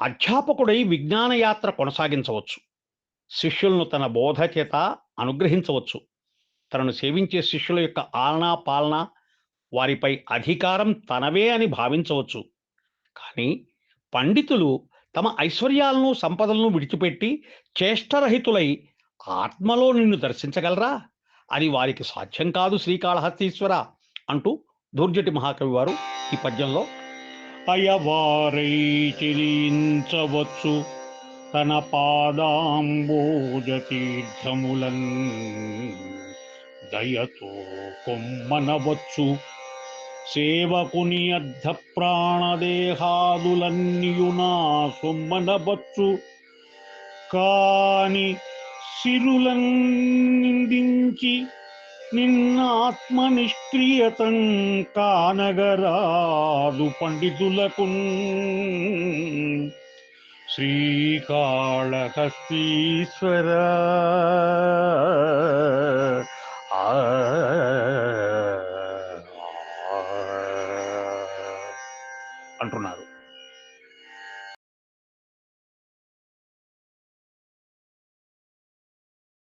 అధ్యాపకుడై విజ్ఞానయాత్ర కొనసాగించవచ్చు. శిష్యులను తన బోధ చేత అనుగ్రహించవచ్చు. తనను సేవించే శిష్యుల యొక్క ఆలనా పాలన వారిపై అధికారం తనవే అని భావించవచ్చు. కానీ పండితులు తమ ఐశ్వర్యాలను సంపదలను విడిచిపెట్టి చేష్టరహితులై ఆత్మలో నిన్ను దర్శించగలరా? అది వారికి సాధ్యం కాదు శ్రీకాళహస్తీశ్వర అంటూ దుర్జటి మహాకవి వారు ఈ పద్యంలో అయవారై చిరించవచ్చు తన పాదాంబోజతీర్థములన్. దయతో కొమ్మనవచ్చు సేవకుని అర్ధ ప్రాణదేహాదులన్యునా సొమ్మనవచ్చు. కాని సిరులన్ నిందించి నిన్నాత్మ నిష్క్రియతం కానగరాదు పండితులకు శ్రీకాళహస్తీశ్వర. అంటున్నారు.